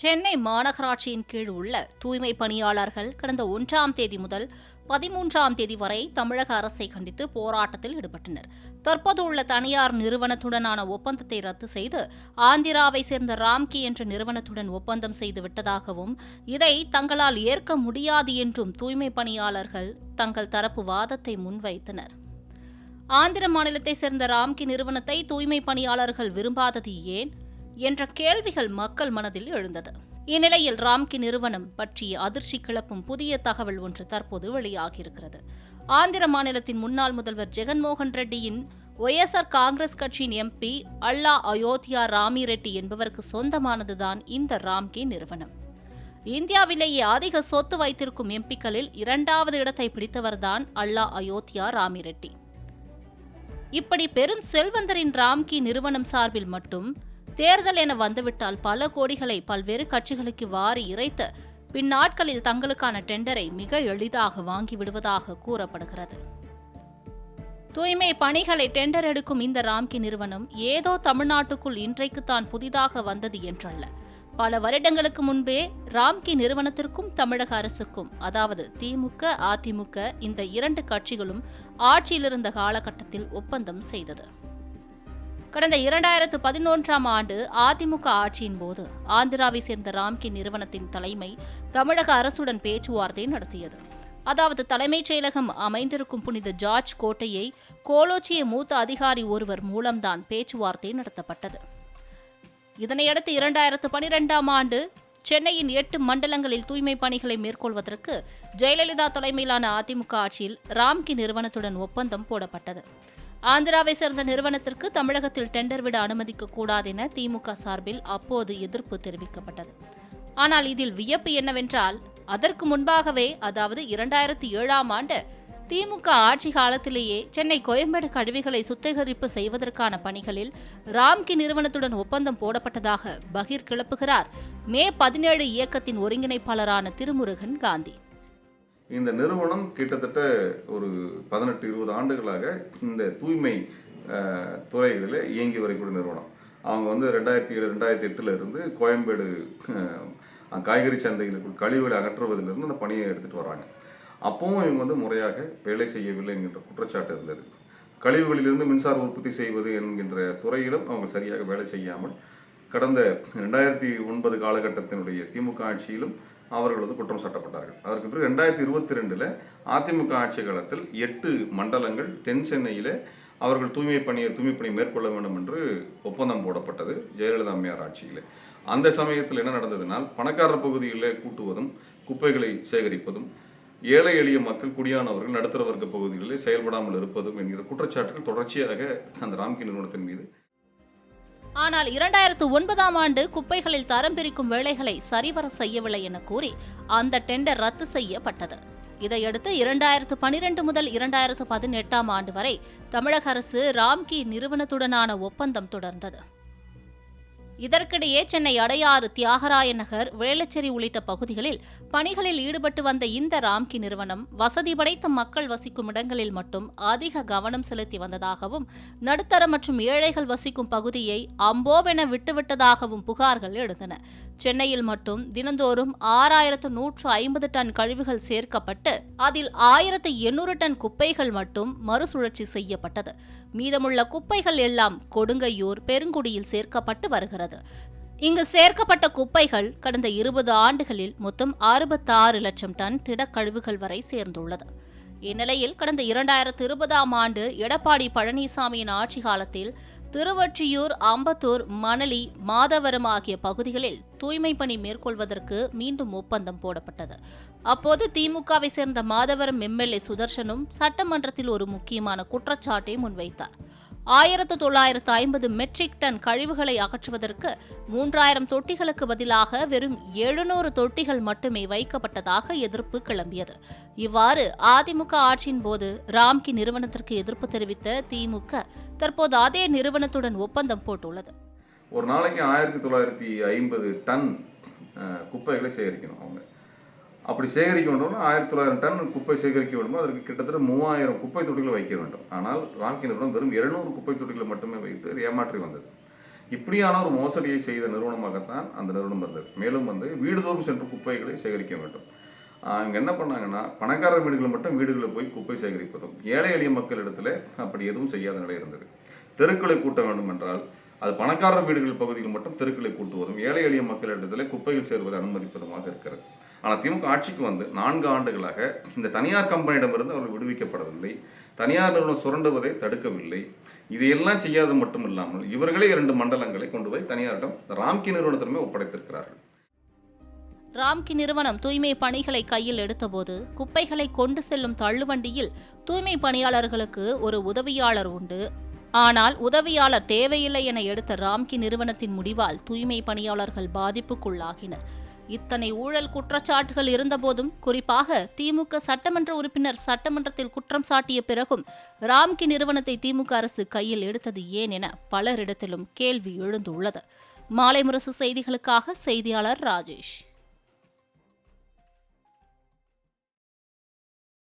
சென்னை மாநகராட்சியின் கீழ் உள்ள தூய்மை பணியாளர்கள் கடந்த ஒன்றாம் தேதி முதல் பதிமூன்றாம் தேதி வரை தமிழக அரசை கண்டித்து போராட்டத்தில் ஈடுபட்டனர். தற்போது உள்ள தனியார் நிறுவனத்துடனான ஒப்பந்தத்தை ரத்து செய்து ஆந்திராவை சேர்ந்த ராம்கி என்ற நிறுவனத்துடன் ஒப்பந்தம் செய்து விட்டதாகவும் இதை தங்களால் ஏற்க முடியாது என்றும் தூய்மை பணியாளர்கள் தங்கள் தரப்பு வாதத்தை முன்வைத்தனர். ஆந்திர மாநிலத்தை சேர்ந்த ராம்கி நிறுவனத்தை தூய்மை பணியாளர்கள் விரும்பாதது ஏன்? என்ற கேள்விகள் மக்கள் மனதில் எழுந்தது. இந்நிலையில் ராம்கி நிறுவனம் பற்றிய அதிர்ச்சி கிளப்பும் புதிய தகவல் ஒன்று தற்போது வெளியாகியிருக்கிறது. ஆந்திர மாநிலத்தின் முன்னாள் முதல்வர் ஜெகன்மோகன் ரெட்டியின் ஒய்எஸ்ஆர் காங்கிரஸ் கட்சியின் எம்பி அல்லா அயோத்தியா ராமி ரெட்டி என்பவருக்கு சொந்தமானதுதான் இந்த ராம்கி நிறுவனம். இந்தியாவிலேயே அதிக சொத்து வைத்திருக்கும் எம்பிக்களில் இரண்டாவது இடத்தை பிடித்தவர்தான் அல்லா அயோத்தியா ராமி ரெட்டி. இப்படி பெரும் செல்வந்தரின் ராம்கி நிறுவனம் சார்பில் மட்டும் தேர்தல் என வந்துவிட்டால் பல கோடிகளை பல்வேறு கட்சிகளுக்கு வாரி இறைத்து பின்னாட்களில் தங்களுக்கான டெண்டரை மிக எளிதாக வாங்கி விடுவதாக கூறப்படுகிறது. தூய்மை பணிகளை டெண்டர் எடுக்கும் இந்த ராம்கி நிறுவனம் ஏதோ தமிழ்நாட்டுக்குள் இன்றைக்கு தான் புதிதாக வந்தது என்றல்ல. பல வருடங்களுக்கு முன்பே ராம்கி நிறுவனத்திற்கும் தமிழக அரசுக்கும் அதாவது திமுக அதிமுக இந்த இரண்டு கட்சிகளும் ஆட்சியிலிருந்த காலகட்டத்தில் ஒப்பந்தம் செய்தது. கடந்த இரண்டாயிரத்து பதினொன்றாம் ஆண்டு அதிமுக ஆட்சியின் போது ஆந்திராவை சேர்ந்த ராம்கி நிறுவனத்தின் தலைமை தமிழக அரசுடன் பேச்சுவார்த்தை நடத்தியது. அதாவது தலைமைச் செயலகம் அமைந்திருக்கும் புனித ஜார்ஜ் கோட்டையை கோலோச்சிய மூத்த அதிகாரி ஒருவர் மூலம்தான் பேச்சுவார்த்தை நடத்தப்பட்டது. இதனையடுத்து இரண்டாயிரத்து பனிரெண்டாம் ஆண்டு சென்னையின் எட்டு மண்டலங்களில் தூய்மை பணிகளை மேற்கொள்வதற்கு ஜெயலலிதா தலைமையிலான அதிமுக ஆட்சியில் ராம்கி நிறுவனத்துடன் ஒப்பந்தம் போடப்பட்டது. ஆந்திராவை சேர்ந்த நிறுவனத்திற்கு தமிழகத்தில் டெண்டர் விட அனுமதிக்க கூடாது என திமுக சார்பில் அப்போது எதிர்ப்பு தெரிவிக்கப்பட்டது. ஆனால் இதில் வியப்பு என்னவென்றால் அதற்கு முன்பாகவே அதாவது இரண்டாயிரத்தி ஏழாம் ஆண்டு திமுக ஆட்சி காலத்திலேயே சென்னை கோயம்பேடு கழிவுகளை சுத்திகரிப்பு செய்வதற்கான பணிகளில் ராம்கி நிறுவனத்துடன் ஒப்பந்தம் போடப்பட்டதாக பகீர் கிளப்புகிறார் மே பதினேழு இயக்கத்தின் ஒருங்கிணைப்பாளரான திருமுருகன் காந்தி. இந்த நிறுவனம் கிட்டத்தட்ட ஒரு பதினெட்டு இருபது ஆண்டுகளாக இந்த தூய்மை துறைகளில் இயங்கி வரக்கூடிய நிறுவனம். அவங்க வந்து ரெண்டாயிரத்தி ஏழு ரெண்டாயிரத்தி எட்டில் இருந்து கோயம்பேடு காய்கறி சந்தைகளுக்குள் கழிவுகளை அகற்றுவதிலிருந்து அந்த பணியை எடுத்துகிட்டு வராங்க. அப்பவும் இவங்க வந்து முறையாக வேலை செய்யவில்லை என்கின்ற குற்றச்சாட்டு இருந்தது. கழிவுகளிலிருந்து மின்சார உற்பத்தி செய்வது என்கின்ற துறையிலும் அவங்க சரியாக வேலை செய்யாமல் கடந்த ரெண்டாயிரத்தி ஒன்பது காலகட்டத்தினுடைய திமுக ஆட்சியிலும் அவர்கள் வந்து குற்றம் சாட்டப்பட்டார்கள். அதற்கு பிறகு ரெண்டாயிரத்தி இருபத்தி ரெண்டில் அதிமுக ஆட்சி காலத்தில் எட்டு மண்டலங்கள் தென் சென்னையில் அவர்கள் தூய்மை பணியை தூய்மை பணியை மேற்கொள்ள வேண்டும் என்று ஒப்பந்தம் போடப்பட்டது ஜெயலலிதா அம்மையார் ஆட்சியில். அந்த சமயத்தில் என்ன நடந்ததுனால் பணக்காரர் பகுதியில் கூட்டுவதும் குப்பைகளை சேகரிப்பதும் ஏழை எளிய மக்கள் குடியானவர்கள் நடுத்தர வர்க்க பகுதிகளில் செயல்படாமல் இருப்பதும் என்கிற குற்றச்சாட்டுகள் தொடர்ச்சியாக அந்த ராம்கி நிறுவனத்தின் மீது ஆனால் இரண்டாயிரத்து ஒன்பதாம் ஆண்டு குப்பைகளில் தரம் பிரிக்கும் வேலைகளை சரிவர செய்யவில்லை என கூறி அந்த டெண்டர் ரத்து செய்யப்பட்டது. இதையடுத்து இரண்டாயிரத்து பனிரெண்டு முதல் இரண்டாயிரத்து பதினெட்டாம் ஆண்டு வரை தமிழக அரசு ராம்கி நிறுவனத்துடனான ஒப்பந்தம் தொடர்ந்தது. இதற்கிடையே சென்னை அடையாறு தியாகராய நகர் வேளச்சேரி உள்ளிட்ட பகுதிகளில் பணிகளில் ஈடுபட்டு வந்த இந்த ராம்கி நிறுவனம் வசதி படைத்த மக்கள் வசிக்கும் இடங்களில் மட்டும் அதிக கவனம் செலுத்தி வந்ததாகவும் நடுத்தர மற்றும் ஏழைகள் வசிக்கும் பகுதியை அம்போவென விட்டுவிட்டதாகவும் புகார்கள் எழுந்தன. சென்னையில் மட்டும் தினந்தோறும் ஆறாயிரத்து நூற்று ஐம்பது டன் கழிவுகள் சேர்க்கப்பட்டு அதில் ஆயிரத்து எண்ணூறு டன் குப்பைகள் மட்டும் மறுசுழற்சி செய்யப்பட்டது. மீதமுள்ள குப்பைகள் எல்லாம் கொடுங்கையூர் பெருங்குடியில் சேர்க்கப்பட்டு வருகிறது. இங்கு சேர்க்கப்பட்ட குப்பைகள் கடந்த இருபது ஆண்டுகளில் மொத்தம் அறுபத்தாறு லட்சம் டன் திடக்கழிவுகள் வரை சேர்ந்துள்ளது. இந்நிலையில் கடந்த இரண்டாயிரத்து இருபதாம் ஆண்டு எடப்பாடி பழனிசாமியின் ஆட்சி காலத்தில் திருவொற்றியூர் அம்பத்தூர் மணலி மாதவரம் ஆகிய பகுதிகளில் தூய்மை பணி மேற்கொள்வதற்கு மீண்டும் ஒப்பந்தம் போடப்பட்டது. அப்போது திமுகவை சேர்ந்த மாதவரம் எம்எல்ஏ சுதர்சனும் சட்டமன்றத்தில் ஒரு முக்கியமான குற்றச்சாட்டை முன்வைத்தார். ஆயிரத்து தொள்ளாயிரத்து ஐம்பது மெட்ரிக் டன் கழிவுகளை அகற்றுவதற்கு மூன்றாயிரம் தொட்டிகளுக்கு பதிலாக வெறும் எழுநூறு தொட்டிகள் மட்டுமே வைக்கப்பட்டதாக எதிர்ப்பு கிளம்பியது. இவ்வாறு அதிமுக ஆட்சியின் போது ராம்கி நிறுவனத்திற்கு எதிர்ப்பு தெரிவித்த திமுக தற்போது அதே நிறுவனத்துடன் ஒப்பந்தம் போட்டுள்ளது. ஒரு நாளைக்கு ஆயிரத்தி தொள்ளாயிரத்தி ஐம்பது டன் குப்பைகளை சேகரிக்கணும் அவங்க. அப்படி சேகரிக்க வேண்டும்னா ஆயிரத்தி தொள்ளாயிரம் டன் குப்பை சேகரிக்க வேண்டும் அதற்கு கிட்டத்தட்ட மூவாயிரம் குப்பை தொட்டிகளை வைக்க வேண்டும். ஆனால் ராம்கி நிறுவனம் வெறும் இருநூறு குப்பை தொட்டிகளை மட்டுமே வைத்து ஏமாற்றி வந்தது. இப்படியான ஒரு மோசடியை செய்த நிறுவனமாகத்தான் அந்த நிறுவனம் இருந்தது. மேலும் வந்து வீடுதோறும் சென்று குப்பைகளை சேகரிக்க வேண்டும். அங்கே என்ன பண்ணாங்கன்னா பணக்கார வீடுகளில் மட்டும் வீடுகளில் போய் குப்பை சேகரிப்பதும் ஏழை எளிய மக்களிடத்துல அப்படி எதுவும் செய்யாத நிலை இருந்தது. தெருக்களை கூட்ட வேண்டும் என்றால் அது பணக்கார வீடுகள் பகுதியில் மட்டும் தெருக்களை கூட்டுவதும் ஏழை எளிய மக்களிடத்துல குப்பைகள் சேர்வதை அனுமதிப்பதுமாக இருக்கிறது. ஆனால் திமுக ஆட்சிக்கு வந்து நான்கு ஆண்டுகளாக இந்த தனியார் கம்பெனியிடமிருந்து அவர்கள் விடுவிக்கப்படவில்லை. தனியார் நிறுவனம் சுரண்டுவதை தடுக்கவில்லை. இதையெல்லாம் செய்யாது மட்டும் இல்லாமல் இவர்களே இரண்டு மண்டலங்களை கொண்டு போய் தனியாரிடம் ராம்கி நிறுவனத்திலுமே ஒப்படைத்திருக்கிறார்கள். ராம்கி நிறுவனம் தூய்மை பணிகளை கையில் எடுத்தபோது குப்பைகளை கொண்டு செல்லும் தள்ளுவண்டியில் தூய்மை பணியாளர்களுக்கு ஒரு உதவியாளர் உண்டு. ஆனால் உதவியாளர் தேவையில்லை என எடுத்த ராம்கி நிறுவனத்தின் முடிவால் தூய்மை பணியாளர்கள் பாதிப்புக்குள்ளாகினர். இத்தனை ஊழல் குற்றச்சாட்டுகள் இருந்தபோதும் குறிப்பாக திமுக சட்டமன்ற உறுப்பினர் சட்டமன்றத்தில் குற்றம் சாட்டிய பிறகும் ராம்கி நிறுவனத்தை திமுக அரசு கையில் எடுத்தது ஏன் என பலரிடத்திலும் கேள்வி எழுந்துள்ளது. மாலை முரசு செய்திகளுக்காக செய்தியாளர் ராஜேஷ்.